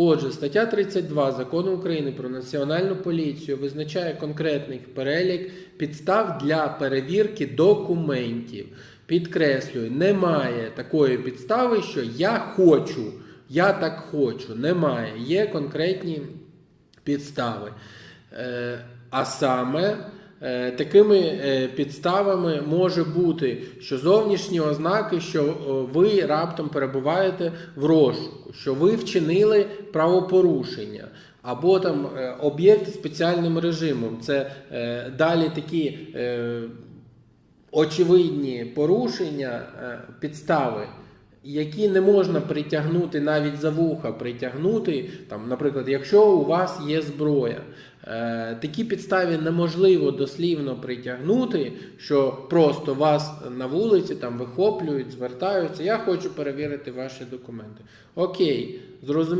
Отже, стаття 32 закону України про національну поліцію визначає конкретний перелік підстав для перевірки документів. Підкреслюю, немає такої підстави, що я хочу, я так хочу. Немає. Є конкретні підстави. Е, А саме такими е, підставами може бути, що зовнішні ознаки, що ви раптом перебуваєте в розшуку, що ви вчинили правопорушення. Або там е, об'єкти спеціальним режимом. Це е, далі такі е, очевидні порушення, е, підстави, які не можна притягнути навіть за вуха притягнути. Там, наприклад, якщо у вас є зброя, е, такі підставі неможливо дослівно притягнути, що просто вас на вулиці там вихоплюють, звертаються. Я хочу перевірити ваші документи. Окей, зрозуміло.